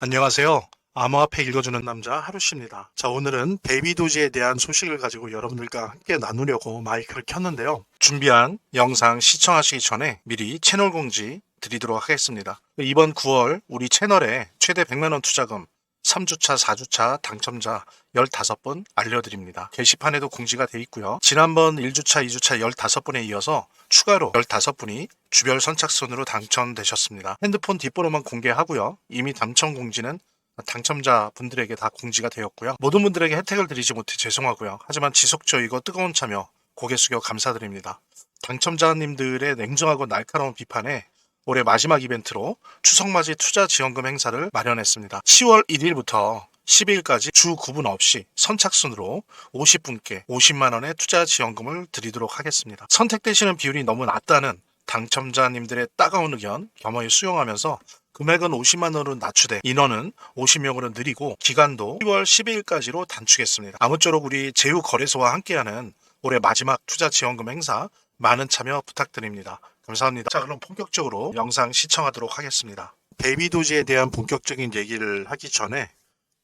안녕하세요. 암호화폐 읽어주는 남자 하루씨입니다. 자, 오늘은 베이비도지에 대한 소식을 가지고 여러분들과 함께 나누려고 마이크를 켰는데요. 준비한 영상 시청하시기 전에 미리 채널 공지 드리도록 하겠습니다. 이번 9월 우리 채널에 최대 100만원 투자금 3주차, 4주차 당첨자 15분 알려드립니다. 게시판에도 공지가 돼 있고요. 지난번 1주차, 2주차 15분에 이어서 추가로 15분이 주별 선착순으로 당첨되셨습니다. 핸드폰 뒷번호만 공개하고요. 이미 당첨 공지는 당첨자 분들에게 다 공지가 되었고요. 모든 분들에게 혜택을 드리지 못해 죄송하고요. 하지만 지속적이고 뜨거운 참여 고개 숙여 감사드립니다. 당첨자님들의 냉정하고 날카로운 비판에 올해 마지막 이벤트로 추석맞이 투자 지원금 행사를 마련했습니다. 10월 1일부터 12일까지 주 구분 없이 선착순으로 50분께 50만원의 투자 지원금을 드리도록 하겠습니다. 선택되시는 비율이 너무 낮다는 당첨자님들의 따가운 의견 겸허히 수용하면서 금액은 50만 원으로 낮추되 인원은 50명으로 늘리고 기간도 10월 12일까지로 단축했습니다. 아무쪼록 우리 제휴거래소와 함께하는 올해 마지막 투자 지원금 행사 많은 참여 부탁드립니다. 감사합니다. 자, 그럼 본격적으로 영상 시청하도록 하겠습니다. 베이비도지에 대한 본격적인 얘기를 하기 전에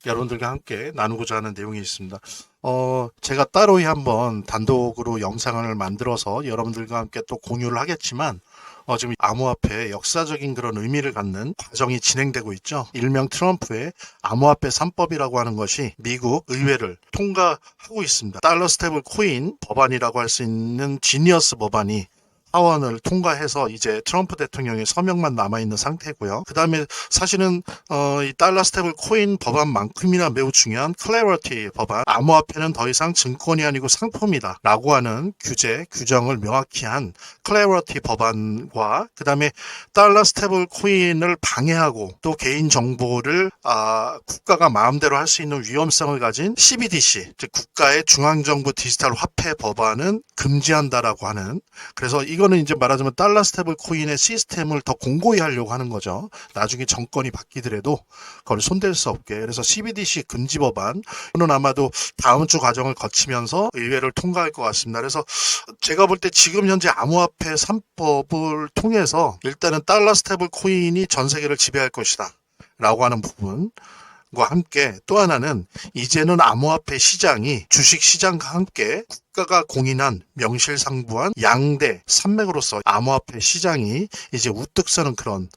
여러분들과 함께 나누고자 하는 내용이 있습니다. 어, 제가 따로 한번 단독으로 영상을 만들어서 여러분들과 함께 또 공유를 하겠지만, 어, 지금 암호화폐 역사적인 그런 의미를 갖는 과정이 진행되고 있죠. 일명 트럼프의 암호화폐 3법이라고 하는 것이 미국 의회를 통과하고 있습니다. 달러 스테이블 코인 법안이라고 할 수 있는 지니어스 법안이 하원을 통과해서 이제 트럼프 대통령의 서명만 남아 있는 상태고요. 그 다음에 사실은 어, 이 달러 스테이블 코인 법안만큼이나 매우 중요한 클래러티 법안 암호화폐는 더 이상 증권이 아니고 상품이다 라고 하는 규제 규정을 명확히 한 클래러티 법안과 그 다음에 달러 스테이블 코인을 방해하고 또 개인 정보를 아, 국가가 마음대로 할 수 있는 위험성을 가진 CBDC 즉 국가의 중앙정부 디지털 화폐 법안은 금지한다라고 하는 그래서 이거 는 이제 말하자면 달러 스테이블 코인의 시스템을 더 공고히 하려고 하는 거죠. 나중에 정권이 바뀌더라도 그걸 손댈 수 없게. 그래서 CBDC 금지 법안 은 아마도 다음 주 과정을 거치면서 의회를 통과할 것 같습니다. 그래서 제가 볼 때 지금 현재 암호화폐 3법을 통해서 일단은 달러 스테이블 코인이 전 세계를 지배할 것이다. 라고 하는 부분. 과 함께 또 하나는 이제는 암호화폐 시장이 주식 시장과 함께 국가가 공인한 명실상부한 양대 산맥으로서 암호화폐 시장이 이제 우뚝 서는 그런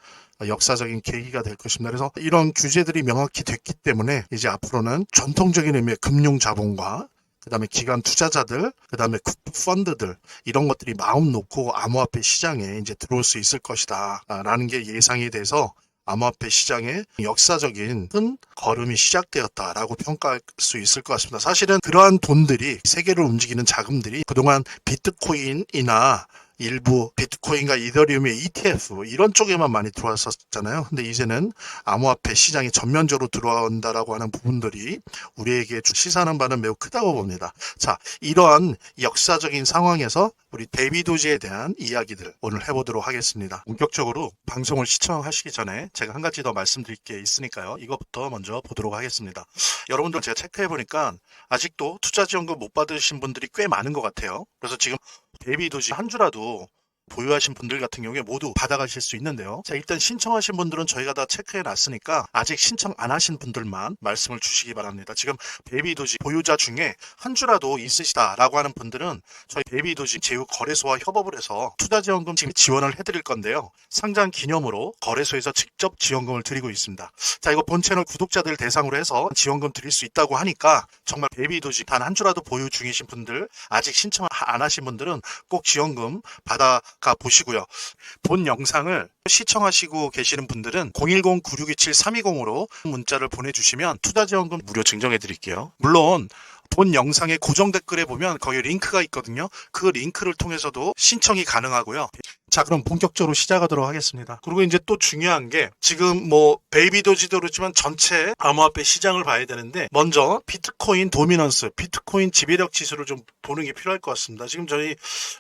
역사적인 계기가 될 것입니다. 그래서 이런 규제들이 명확히 됐기 때문에 이제 앞으로는 전통적인 의미의 금융 자본과 그다음에 기관 투자자들, 그다음에 국부 펀드들 이런 것들이 마음 놓고 암호화폐 시장에 이제 들어올 수 있을 것이다라는 게 예상이 돼서 암호화폐 시장의 역사적인 큰 걸음이 시작되었다라고 평가할 수 있을 것 같습니다. 사실은 그러한 돈들이 세계를 움직이는 자금들이 그동안 비트코인이나 일부 비트코인과 이더리움의 ETF 이런 쪽에만 많이 들어왔었잖아요. 근데 이제는 암호화폐 시장이 전면적으로 들어온다라고 하는 부분들이 우리에게 시사하는 바는 매우 크다고 봅니다. 자, 이러한 역사적인 상황에서 우리 데이비도지에 대한 이야기들 오늘 해보도록 하겠습니다. 본격적으로 방송을 시청하시기 전에 제가 한 가지 더 말씀드릴 게 있으니까요. 이것부터 먼저 보도록 하겠습니다. 여러분들 제가 체크해 보니까 아직도 투자 지원금 못 받으신 분들이 꽤 많은 것 같아요. 그래서 지금 데이비도지 한 주라도 보유하신 분들 같은 경우에 모두 받아가실 수 있는데요. 자, 일단 신청하신 분들은 저희가 다 체크해 놨으니까 아직 신청 안 하신 분들만 말씀을 주시기 바랍니다. 지금 베이비도지 보유자 중에 한 주라도 있으시다라고 하는 분들은 저희 베이비도지 제휴 거래소와 협업을 해서 투자지원금 지원을 해드릴 건데요. 상장 기념으로 거래소에서 직접 지원금을 드리고 있습니다. 자, 이거 본 채널 구독자들 대상으로 해서 지원금 드릴 수 있다고 하니까 정말 베이비도지 단 한 주라도 보유 중이신 분들 아직 신청 안 하신 분들은 꼭 지원금 받아 가 보시고요. 본 영상을 시청하시고 계시는 분들은 010-9627-320으로 문자를 보내주시면 투자지원금 무료 증정해 드릴게요. 물론 본 영상의 고정 댓글에 보면 거기 링크가 있거든요. 그 링크를 통해서도 신청이 가능하고요. 자, 그럼 본격적으로 시작하도록 하겠습니다. 그리고 이제 또 중요한 게 지금 뭐 베이비도 지도 그렇지만 전체 암호화폐 시장을 봐야 되는데 먼저 비트코인 도미넌스, 비트코인 지배력 지수를 좀 보는 게 필요할 것 같습니다. 지금 저희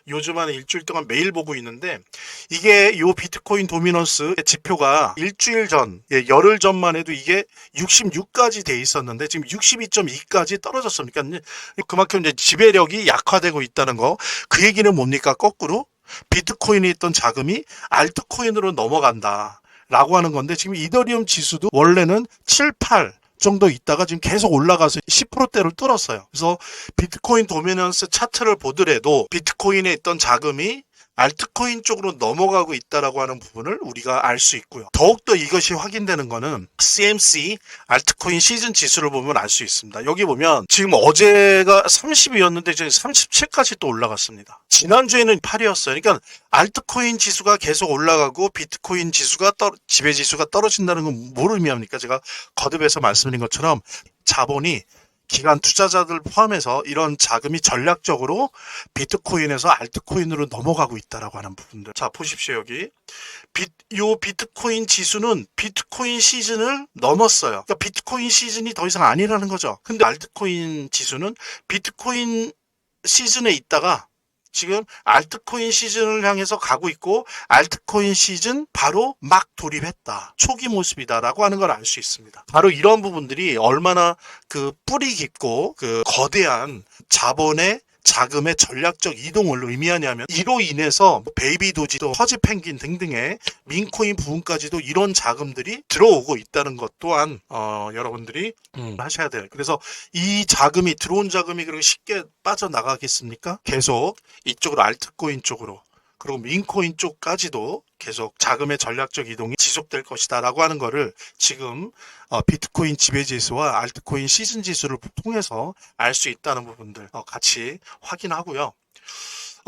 요즘 한 일주일 동안 매일 보고 있는데 이게 요 비트코인 도미넌스 지표가 일주일 전, 예, 열흘 전만 해도 이게 66까지 돼 있었는데 지금 62.2까지 떨어졌습니까? 그만큼 이제 지배력이 약화되고 있다는 거. 그 얘기는 뭡니까? 거꾸로 비트코인에 있던 자금이 알트코인으로 넘어간다. 라고 하는 건데 지금 이더리움 지수도 원래는 7, 8 정도 있다가 지금 계속 올라가서 10%대를 뚫었어요. 그래서 비트코인 도미넌스 차트를 보더라도 비트코인에 있던 자금이 알트코인 쪽으로 넘어가고 있다라고 하는 부분을 우리가 알 수 있고요. 더욱더 이것이 확인되는 거는 CMC 알트코인 시즌 지수를 보면 알 수 있습니다. 여기 보면 지금 어제가 30이었는데 지금 37까지 또 올라갔습니다. 지난주에는 8이었어요. 그러니까 알트코인 지수가 계속 올라가고 비트코인 지수가 떨 지배 지수가 떨어진다는 건 뭘 의미합니까? 제가 거듭해서 말씀드린 것처럼 자본이 기관 투자자들 포함해서 이런 자금이 전략적으로 비트코인에서 알트코인으로 넘어가고 있다라고 하는 부분들. 자, 보십시오, 여기. 비, 요 비트코인 지수는 비트코인 시즌을 넘었어요. 그러니까 비트코인 시즌이 더 이상 아니라는 거죠. 근데 알트코인 지수는 비트코인 시즌에 있다가 지금 알트코인 시즌을 향해서 가고 있고 알트코인 시즌 바로 막 돌입했다. 초기 모습이다라고 하는 걸 알 수 있습니다. 바로 이런 부분들이 얼마나 그 뿌리 깊고 그 거대한 자본의 자금의 전략적 이동을 의미하냐면 이로 인해서 뭐 베이비 도지도 허지 펭귄 등등의 민코인 부분까지도 이런 자금들이 들어오고 있다는 것 또한 어, 여러분들이 음, 하셔야 돼요. 그래서 이 자금이 들어온 자금이 그렇게 쉽게 빠져나가겠습니까? 계속 이쪽으로 알트코인 쪽으로 그리고 민코인 쪽까지도 계속 자금의 전략적 이동이 지속될 것이다 라고 하는 거를 지금 어, 비트코인 지배 지수와 알트코인 시즌 지수를 통해서 알 수 있다는 부분들 어, 같이 확인하고요.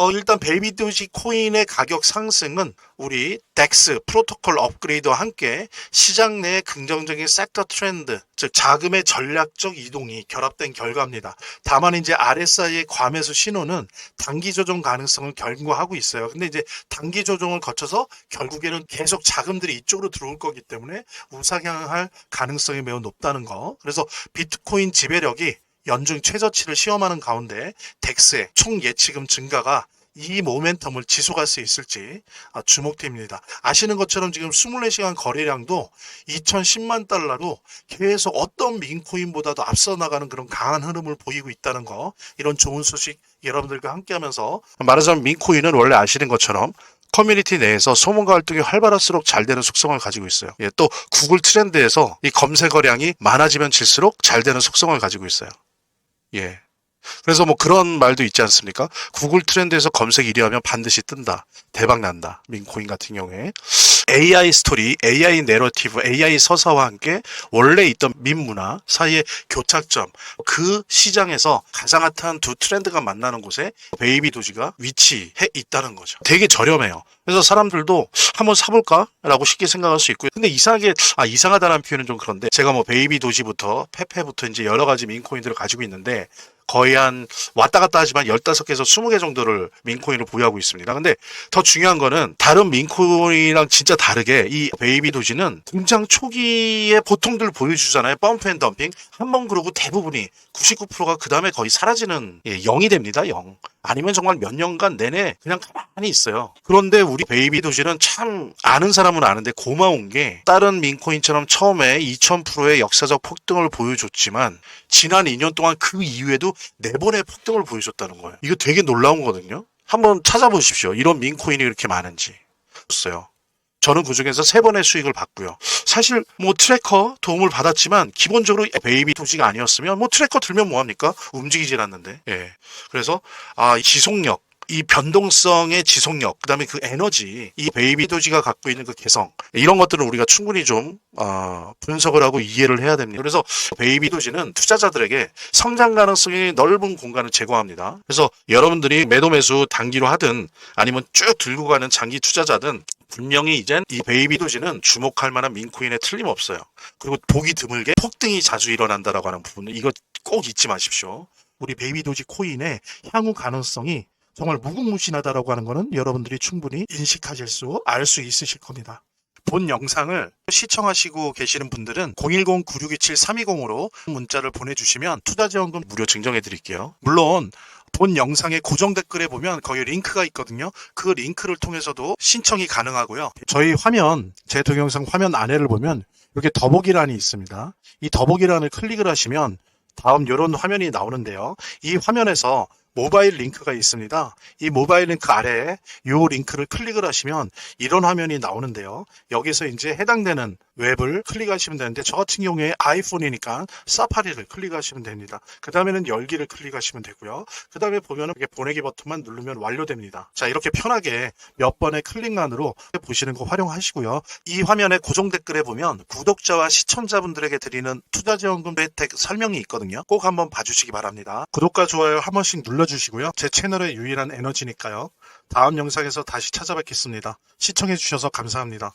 어, 일단 베이비 도지 코인의 가격 상승은 우리 덱스 프로토콜 업그레이드와 함께 시장 내 긍정적인 섹터 트렌드, 즉 자금의 전략적 이동이 결합된 결과입니다. 다만 이제 RSI의 과매수 신호는 단기 조정 가능성을 경고하고 있어요. 근데 이제 단기 조정을 거쳐서 결국에는 계속 자금들이 이쪽으로 들어올 거기 때문에 우상향할 가능성이 매우 높다는 거. 그래서 비트코인 지배력이 연중 최저치를 시험하는 가운데 덱스의 총 예치금 증가가 이 모멘텀을 지속할 수 있을지 아, 주목됩니다. 아시는 것처럼 지금 24시간 거래량도 2010만 달러로 계속 어떤 민코인보다도 앞서 나가는 그런 강한 흐름을 보이고 있다는 거 이런 좋은 소식 여러분들과 함께 하면서 말하자면 민코인은 원래 아시는 것처럼 커뮤니티 내에서 소문과 활동이 활발할수록 잘 되는 속성을 가지고 있어요. 예, 또 구글 트렌드에서 이 검색어량이 많아지면 질수록 잘 되는 속성을 가지고 있어요. 예. 그래서 뭐 그런 말도 있지 않습니까? 구글 트렌드에서 검색 1위 하면 반드시 뜬다. 대박 난다. 민코인 같은 경우에. AI 스토리, AI 내러티브, AI 서사와 함께 원래 있던 민문화 사이의 교착점, 그 시장에서 가장 핫한 두 트렌드가 만나는 곳에 베이비 도지가 위치해 있다는 거죠. 되게 저렴해요. 그래서 사람들도 한번 사볼까 라고 쉽게 생각할 수 있고요. 근데 이상하게, 아, 이상하다는 표현은 좀 그런데 제가 뭐 베이비 도지부터 페페부터 이제 여러 가지 민코인들을 가지고 있는데 거의 한 왔다 갔다 하지만 15개에서 20개 정도를 민코인을 보유하고 있습니다. 근데 더 중요한 거는 다른 민코인이랑 진짜 다르게 이 베이비 도지는 등장 초기에 보통들 보여주잖아요. 펌프 앤 덤핑. 한 번 그러고 대부분이 99%가 그 다음에 거의 사라지는 예, 0이 됩니다. 0. 아니면 정말 몇 년간 내내 그냥 가만히 있어요. 그런데 우리 베이비 도시는 참 아는 사람은 아는데 고마운 게 다른 민코인처럼 처음에 2000%의 역사적 폭등을 보여줬지만 지난 2년 동안 그 이후에도 네 번의 폭등을 보여줬다는 거예요. 이거 되게 놀라운 거거든요. 한번 찾아보십시오. 이런 민코인이 그렇게 많은지. 없어요. 저는 그 중에서 세 번의 수익을 봤고요. 사실 뭐 트래커 도움을 받았지만 기본적으로 베이비 도지가 아니었으면 뭐 트래커 들면 뭐합니까? 움직이질 않는데. 예. 그래서 아 지속력 이 변동성의 지속력, 그다음에 그 에너지, 이 베이비 도지가 갖고 있는 그 개성 이런 것들은 우리가 충분히 좀 어, 분석을 하고 이해를 해야 됩니다. 그래서 베이비 도지는 투자자들에게 성장 가능성이 넓은 공간을 제공합니다. 그래서 여러분들이 매도 매수 단기로 하든 아니면 쭉 들고 가는 장기 투자자든 분명히 이젠 이 베이비 도지는 주목할 만한 민코인에 틀림없어요. 그리고 보기 드물게 폭등이 자주 일어난다라고 하는 부분은 이거 꼭 잊지 마십시오. 우리 베이비 도지 코인의 향후 가능성이 정말 무궁무진하다라고 하는 거는 여러분들이 충분히 인식하실 수, 알 수 있으실 겁니다. 본 영상을 시청하시고 계시는 분들은 010-9627-320으로 문자를 보내주시면 투자지원금 무료 증정해 드릴게요. 물론 본 영상의 고정 댓글에 보면 거기 링크가 있거든요. 그 링크를 통해서도 신청이 가능하고요. 저희 화면, 제 동영상 화면 안에를 보면 이렇게 더보기란이 있습니다. 이 더보기란을 클릭을 하시면 다음 이런 화면이 나오는데요. 이 화면에서 모바일 링크가 있습니다. 이 모바일 링크 아래에 이 링크를 클릭을 하시면 이런 화면이 나오는데요. 여기서 이제 해당되는 웹을 클릭하시면 되는데 저 같은 경우에 아이폰이니까 사파리를 클릭하시면 됩니다. 그 다음에는 열기를 클릭하시면 되고요. 그 다음에 보면은 이렇게 보내기 버튼만 누르면 완료됩니다. 자 이렇게 편하게 몇 번의 클릭만으로 보시는 거 활용하시고요. 이 화면에 고정 댓글에 보면 구독자와 시청자분들에게 드리는 투자지원금 혜택 설명이 있거든요. 꼭 한번 봐주시기 바랍니다. 구독과 좋아요 한 번씩 눌러 주시고요. 제 채널의 유일한 에너지니까요. 다음 영상에서 다시 찾아뵙겠습니다. 시청해주셔서 감사합니다.